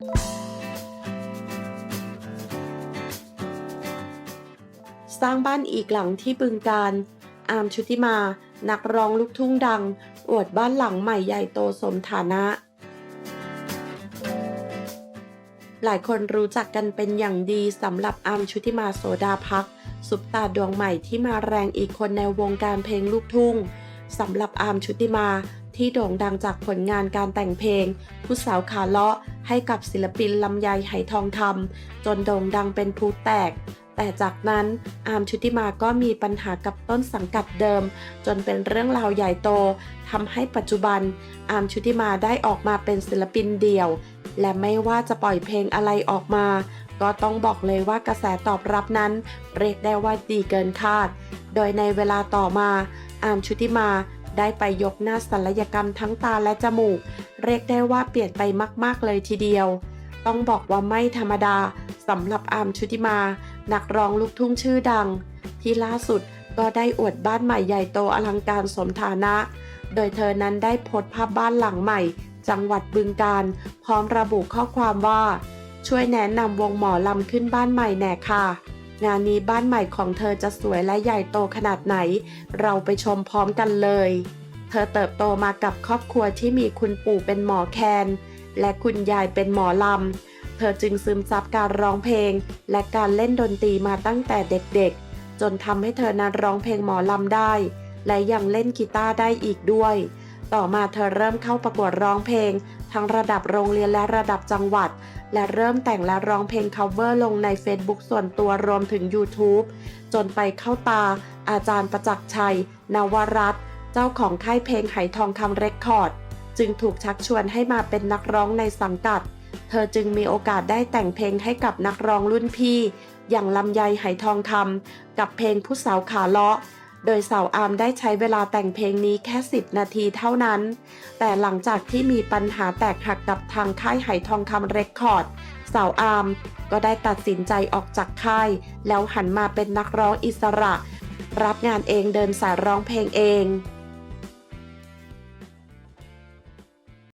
สร้างบ้านอีกหลังที่บึงการ อาร์มชุติมา นักร้องลูกทุ่งดัง อวดบ้านหลังใหม่ใหญ่โตสมฐานะ หลายคนรู้จักกันเป็นอย่างดีสำหรับอาร์มชุติมาโสดาพักษ์ซุปตาดวงใหม่ที่มาแรงอีกคนในวงการเพลงลูกทุ่งสำหรับอาร์มชุติมา ที่โด่งดังจากผลงานการแต่งเพลง ผู้สาวขาเลาะให้กับศิลปินลำไยไหทองคำจนโด่งดังเป็นพลุแตก แต่จากนั้นอาร์มชุติมาก็มีปัญหากับต้นสังกัดเดิม จนเป็นเรื่องราวใหญ่โตทำให้ปัจจุบัน อาร์มชุติมาได้ออกมาเป็นศิลปินเดี่ยว และไม่ว่าจะปล่อยเพลงอะไรออกมา ก็ต้องบอกเลยว่ากระแสตอบรับนั้น เรียกได้ว่าดีเกินคาด โดยในเวลาต่อมาอาร์มชุติมา ได้ไปยกหน้าศัลยกรรมทั้งตาและจมูก เรียกได้ว่าเปลี่ยนไปมาก ๆ เลยทีเดียว ต้องบอกว่าไม่ธรรมดาสำหรับอาร์มชุติมา นักร้องลูกทุ่งชื่อดัง ที่ล่าสุดก็ได้อวดบ้านใหม่ใหญ่โตอลังการสมฐานะ โดยเธอนั้นได้โพสภาพบ้านหลังใหม่ จังหวัดบึงการ พร้อมระบุข้อความว่า ช่วยแนะนำวงหมอลำขึ้นบ้านใหม่แน่ค่ะ งานนี้บ้านใหม่ของเธอจะสวยและใหญ่โตขนาดไหน เราไปชมพร้อมกันเลย เธอเติบโตมากับครอบครัวที่มีคุณปู่เป็นหมอแคน และคุณยายเป็นหมอลำ เธอจึงซึมซับการร้องเพลง และการเล่นดนตรีมาตั้งแต่เด็กๆ จนทำให้เธอนั้นร้องเพลงหมอลำได้ และยังเล่นกีตาร์ได้อีกด้วย ต่อมาเธอเริ่มเข้าประกวดร้องเพลง ทั้งระดับโรงเรียนและระดับจังหวัด และเริ่มแต่งและร้องเพลง cover ลงใน Facebook ส่วนตัวรวมถึง YouTube จนไปเข้าตา อาจารย์ประจักษ์ชัย นวรัตน์เจ้าของค่ายเพลงไหทองคำเรคคอร์ด จึงถูกชักชวนให้มาเป็นนักร้องในสังกัด เธอจึงมีโอกาสได้แต่งเพลงให้กับนักร้องรุ่นพี่ อย่างลำไยไหทองคำกับเพลงผู้สาวขาเลาะ โดยสาวอาร์มได้ใช้เวลาแต่งเพลงนี้แค่ 10 นาทีเท่านั้น แต่หลังจากที่มีปัญหาแตกหักกับทางค่ายไหทองคำเรคคอร์ด สาวอาร์มก็ได้ตัดสินใจออกจากค่าย แล้วหันมาเป็นนักร้องอิสระ รับงานเองเดินสายร้องเพลงเอง